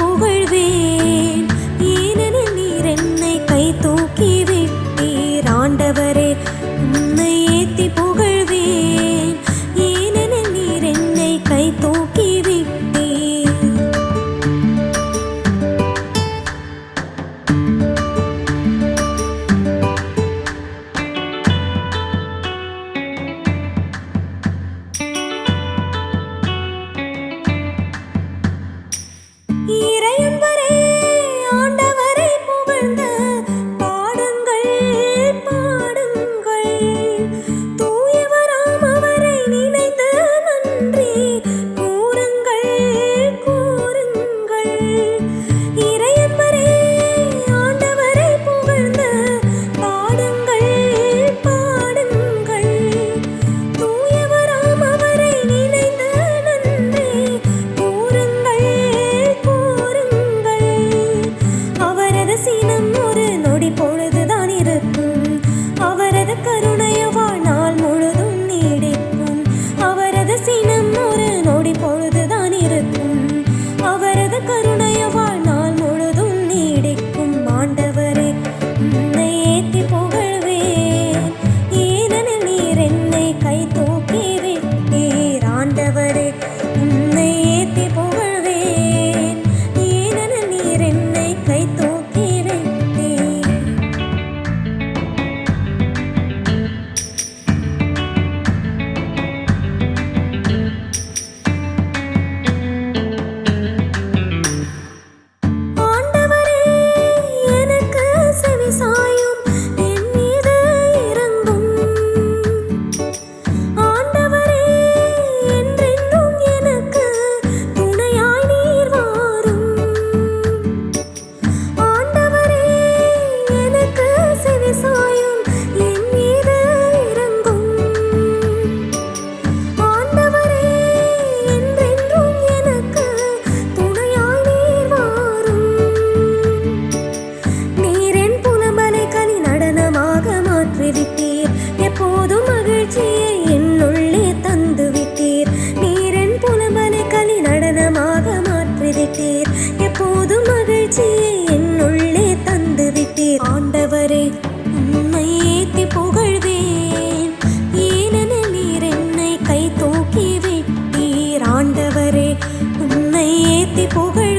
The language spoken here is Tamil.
புகழ்வேன் விட்டீர் எப்போதும் மகிழ்ச்சியை என்னுள்ளே தந்து விட்டீர் புலம்பனை கலி நடனமாக மாற்றி விட்டீர் எப்போதும் மகிழ்ச்சியை என்னுள்ளே தந்து விட்டீர் ஆண்டவரே உண்மை ஏத்தி புகழ்வேன். ஏனெனில் நீர் என்னை கை தூக்கி விட்டீர். ஆண்டவரே உன்னை ஏத்தி புகழ்